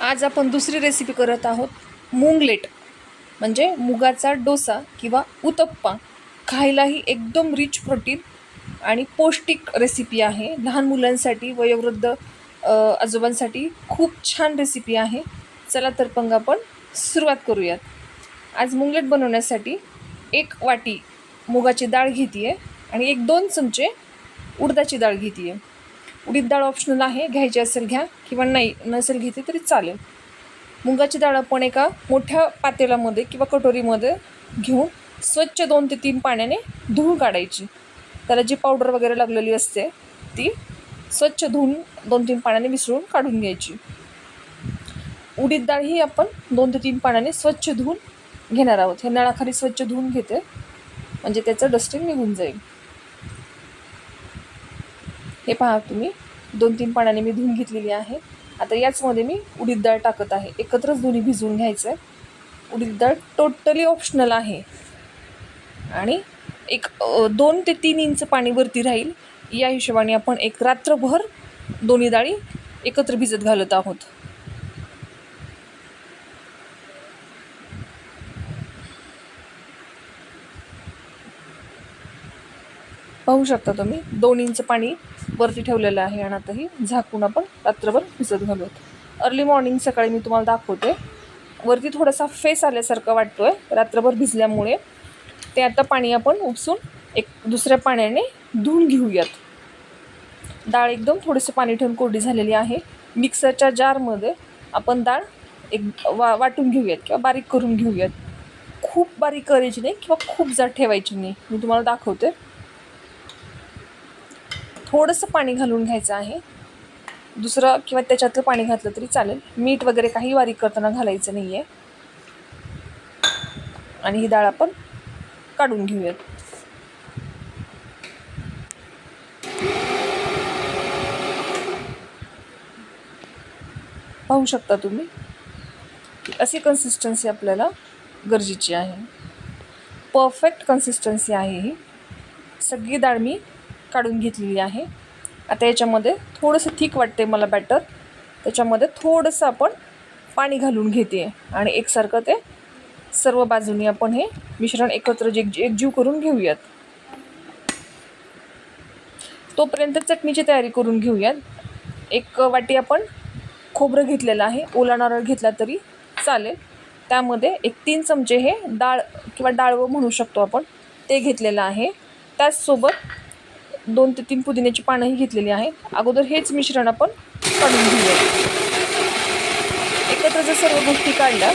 आज आपण दुसरी रेसिपी करत आहोत. मुंगलेट म्हणजे मुगाचा डोसा किंवा उत्तप्पा. खायलाही एकदम रिच प्रोटीन आणि पौष्टिक रेसिपी आहे. लहान मुलांसाठी वयोवृद्ध आजोबांसाठी खूप छान रेसिपी आहे. चला तर मग आपण सुरुवात करूयात. आज मुंगलेट बनवण्यासाठी एक वाटी मुगाची डाळ घेते आहे आणि एक दोन चमचे उडदाची डाळ घेते आहे उडीद डाळ ऑप्शनल आहे घ्यायची असेल घ्या. किंवा नाही नसेल घेतली तरी चालेल. मुगाची डाळ आपण एका मोठ्या पातेल्यामध्ये किंवा कटोरीमध्ये घेऊन स्वच्छ दोन ते तीन पाण्याने धुवून काढायची. त्याला जी पावडर वगैरे लागलेली असते ती स्वच्छ धुवून दोन तीन पाण्याने मिसळून काढून घ्यायची. उडीद डाळ ही आपण दोन ते तीन पाण्याने स्वच्छ धुवून घेणार आहोत. हे नळाखाली स्वच्छ धुवून घेते. म्हणजे त्याचं डस्टिंग निघून जाईल. हे पहा तुम्ही. दोन तीन पाण्याने मी धुवून घेतलेली आहे. आता याचमध्ये मी उडीद डाळ टाकत आहे. एकत्रच दोन्ही भिजवून घ्यायचं आहे उडीद डाळ टोटली ऑप्शनल आहे. आणि एक दोन ते तीन इंच पाणी वरती राहील. या हिशोबाने आपण एक रात्रभर दोन्ही डाळी एकत्र भिजत घालत आहोत. पाहू शकता तुम्ही दोन इंच पाणी वरती ठेवलेलं आहे आणि आता ही झाकून आपण रात्रभर भिजत घालूयात अर्ली मॉर्निंग सकाळी मी तुम्हाला दाखवते. वरती थोडासा फेस आल्यासारखं वाटतो आहे रात्रभर भिजल्यामुळे ते आता पाणी आपण उपसून एक दुसऱ्या पाण्याने धुवून घेऊयात. डाळ एकदम थोडंसं पाणी ठेवून कोरडी झालेली आहे. मिक्सरच्या जारमध्ये आपण डाळ एक वा वाटून घेऊयात किंवा बारीक करून घेऊयात. खूप बारीक करायची नाही किंवा खूप जाड ठेवायची नाही. मी तुम्हाला दाखवते. थोडंसं पाणी घालून घ्यायचं आहे. दुसरं किंवा त्याच्यातलं पाणी घातलं तरी चालेल. मीठ वगैरे काही बारीक करताना घालायचं नाही आहे आणि ही डाळ आपण काढून घेऊयात. पाहू शकता तुम्ही? अशी कन्सिस्टन्सी आपल्याला गरजेची आहे. परफेक्ट कन्सिस्टन्सी आहे ही. सगळी डाळ मी काढून घेतलेली आहे. आता याच्यामध्ये थोडंसं थिक वाटते मला बॅटर त्याच्यामध्ये थोडंसं आपण पाणी घालून घेते. आणि एकसारखं ते सर्व बाजूनी आपण हे मिश्रण एकत्र जे एकजीव करून घेऊयात. तोपर्यंत चटणीची तयारी करून घेऊयात. एक वाटी आपण खोबरं घेतलेलं आहे. ओला नारळ घेतला तरी चालेल. त्यामध्ये एक तीन चमचे हे डाळ किंवा डाळवं म्हणू शकतो आपण. ते घेतलेलं आहे. त्याचसोबत दोन ते तीन पुदिन्याची पानंही घेतलेली आहेत अगोदर हेच मिश्रण आपण काढून घेऊया. एकत्र जर सर्व गोष्टी काढल्या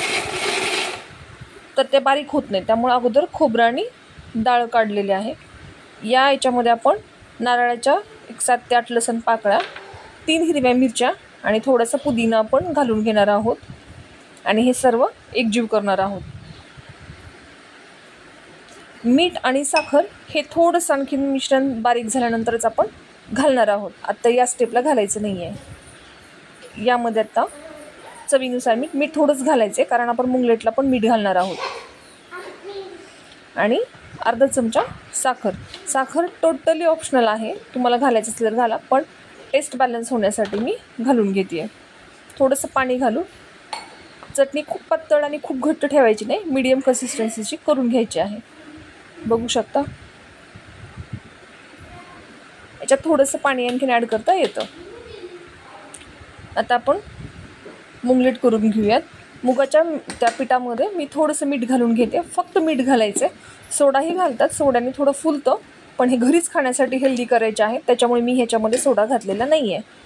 तर ते बारीक होत नाही त्यामुळे अगोदर खोबरं आणि डाळ काढलेली आहे. या याच्यामध्ये आपण नारळाच्या एक सात ते आठ लसण पाकळ्या तीन हिरव्या मिरच्या आणि थोडासा पुदिना आपण घालून घेणार आहोत. आणि हे सर्व एकजीव करणार आहोत. मीठ आणि साखर हे थोडंसं आणखीन मिश्रण बारीक झाल्यानंतरच आपण घालणार आहोत. आत्ता या स्टेपला घालायचं नाही आहे यामध्ये आत्ता चवीनुसार मीठ मीठ थोडंच घालायचं आहे कारण आपण मुंगलेटला पण मीठ घालणार आहोत. आणि अर्धा चमचा साखर. साखर टोटली ऑप्शनल आहे. तुम्हाला घालायचं असलं तर घाला पण टेस्ट बॅलन्स होण्यासाठी मी घालून घेते आहे थोडंसं पाणी घालून चटणी खूप पातळ आणि खूप घट्ट ठेवायची नाही. मीडियम कन्सिस्टन्सीची करून घ्यायची आहे. बघू शकता. याच्यात थोडंसं पाणी आणखीन ॲड करता येतं. आता आपण मुंगलेट करून घेऊयात. मुगाच्या त्या पिठामध्ये मी थोडंसं मीठ घालून घेते. फक्त मीठ घालायचं सोडाही घालतात. सोड्याने थोडं फुलतं. पण हे घरीच खाण्यासाठी हेल्दी करायचे आहे. त्याच्यामुळे मी ह्याच्यामध्ये सोडा घातलेला नाही आहे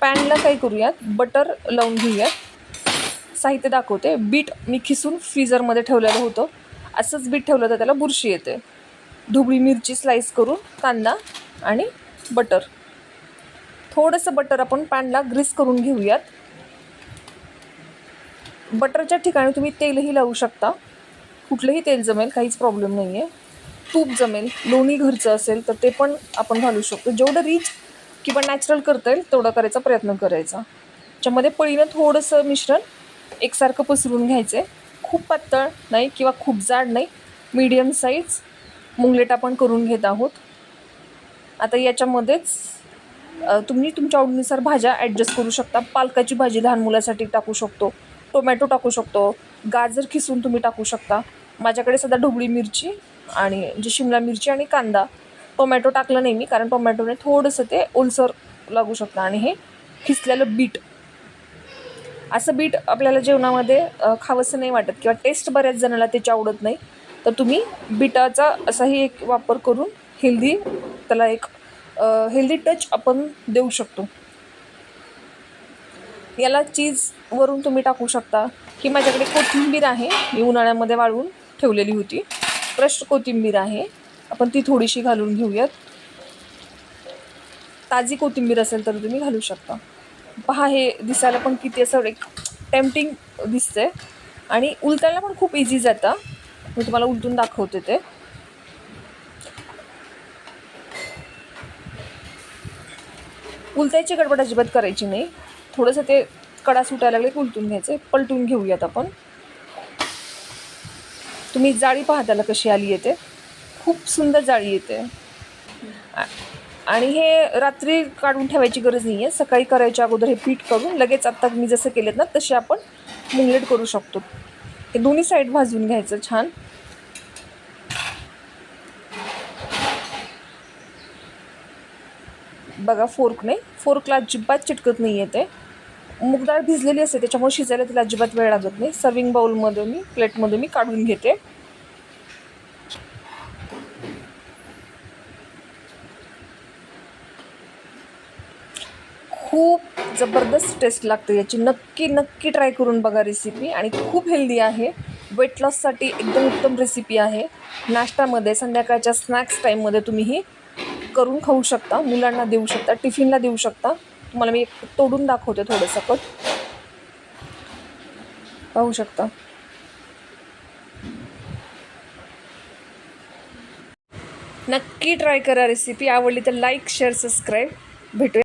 पॅनला काय करूयात? बटर लावून घेऊयात. साहित्य दाखवते. बीट मी खिसून फ्रीझरमध्ये ठेवलेलं होतं. असंच बीट ठेवलं तर त्याला बुरशी येते. ढोबळी मिरची स्लाईस करून कांदा आणि बटर थोडंसं बटर आपण पॅनला ग्रीस करून घेऊयात. बटरच्या ठिकाणी तुम्ही तेलही लावू शकता. कुठलंही तेल जमेल काहीच प्रॉब्लेम नाही आहे तूप जमेल लोणी घरचं असेल तर ते पण आपण घालू शकतो. जेवढं रिच किंवा नॅचरल करता येईल तेवढा करायचा प्रयत्न करायचा. त्याच्यामध्ये पळीनं थोडंसं मिश्रण एकसारखं पसरून घ्यायचं आहे खूप पातळ नाही किंवा खूप जाड नाही. मीडियम साईज मुंगलेट आपण करून घेत आहोत. आता याच्यामध्येच तुम्ही तुमच्या आवडीनुसार भाज्या ॲडजस्ट करू शकता. पालकाची भाजी लहान मुलासाठी टाकू शकतो. टोमॅटो टाकू शकतो. गाजर खिसून तुम्ही टाकू शकता. माझ्याकडे सध्या ढोबळी मिरची आणि जी शिमला मिरची आणि कांदा टोमॅटो टाकलं नाही मी कारण टोमॅटोने थोडंसं ते ओलसर लागू शकतं. आणि हे खिसलेलं बीट असं बीट आपल्याला जेवणामध्ये खावंसं नाही वाटत किंवा टेस्ट बऱ्याच जणाला त्याची आवडत नाही. तर तुम्ही बीटाचा असाही एक वापर करून हेल्दी त्याला एक हेल्दी टच आपण देऊ शकतो. याला चीज वरून तुम्ही टाकू शकता. ही माझ्याकडे कोथिंबीर आहे. मी उन्हाळ्यामध्ये वाळवून ठेवलेली होती. क्रश कोथिंबीर आहे. आपण ती थोडीशी घालून घेऊयात. ताजी कोथिंबीर असेल तर तुम्ही घालू शकता. पहा हे दिसायला पण किती असं एक टेम्पटिंग दिसतंय. आणि उलटायला पण खूप इझी जातं. मी तुम्हाला उलटून दाखवते ते. उलटायची गडबड अजिबात करायची नाही. थोडंसं ते कडा सुटायला लागले की उलटून घ्यायचे. पलटून घेऊयात आपण. तुम्ही जाळी पहा त्याला कशी आली येते. खूप सुंदर जाळी येते. आणि हे रात्री काढून ठेवायची गरज नाही आहे सकाळी करायच्या अगोदर हे पीठ करून लगेच आत्ता मी जसं केलेत ना तसे आपण मुंगलेट करू शकतो. हे दोन्ही साईड भाजून घ्यायचं छान. बघा फोर्कने फोर्कला अजिबात चिटकत नाही आहे ते. मूग डाळ भिजलेली असते त्याच्यामुळे शिजायला तिला अजिबात वेळ लागत नाही. सर्विंग बाउलमध्ये मी प्लेटमध्ये मी काढून घेते. खूप जबरदस्त टेस्ट लागते याची. नक्की नक्की ट्राय करून बघा रेसिपी आणि खूप हेल्दी आहे. वेट लॉससाठी एकदम उत्तम रेसिपी आहे. नाश्त्यामध्ये संध्याकाळच्या स्नॅक्स टाईममध्ये तुम्ही ही करून खाऊ शकता. मुलांना देऊ शकता टिफिनला देऊ शकता. तुम्हाला मी तोडून दाखवते थोडंसं कट पाहू शकता. नक्की ट्राय करा रेसिपी आवडली तर लाईक शेअर सबस्क्राईब भेटूया.